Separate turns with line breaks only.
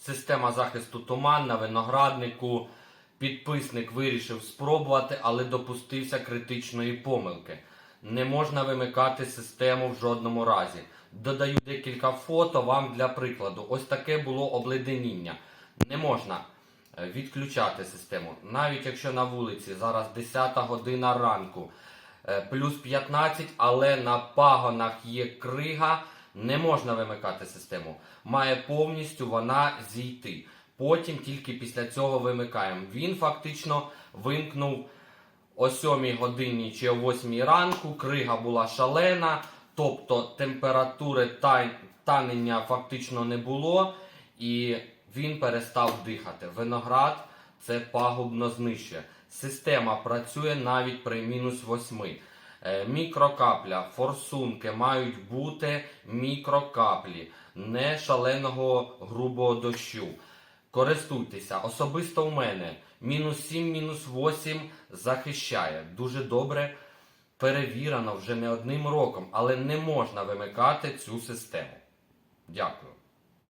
Система захисту туман на винограднику. Підписник вирішив спробувати, але допустився критичної помилки. Не можна вимикати систему в жодному разі. Додаю декілька фото вам для прикладу. Ось таке було обледеніння. Не можна е, відключати систему. Навіть якщо на вулиці зараз 10 година ранку, е, плюс 15, але на пагонах є крига, не можна вимикати систему. Має повністю вона зійти. Потім тільки після цього вимикаємо. Він фактично вимкнув о 7 годині чи о 8 ранку. Крига була шалена, тобто температури танення фактично не було, і він перестав дихати. Виноград це пагубно знищує. Система працює навіть при мінус 8. Е, Мікрокапля, форсунки мають бути мікрокаплі, не шаленого грубого дощу. Користуйтеся. Особисто у мене мінус 7, мінус 8 захищає. Дуже добре перевірено вже не одним роком, але не можна вимикати цю систему. Дякую.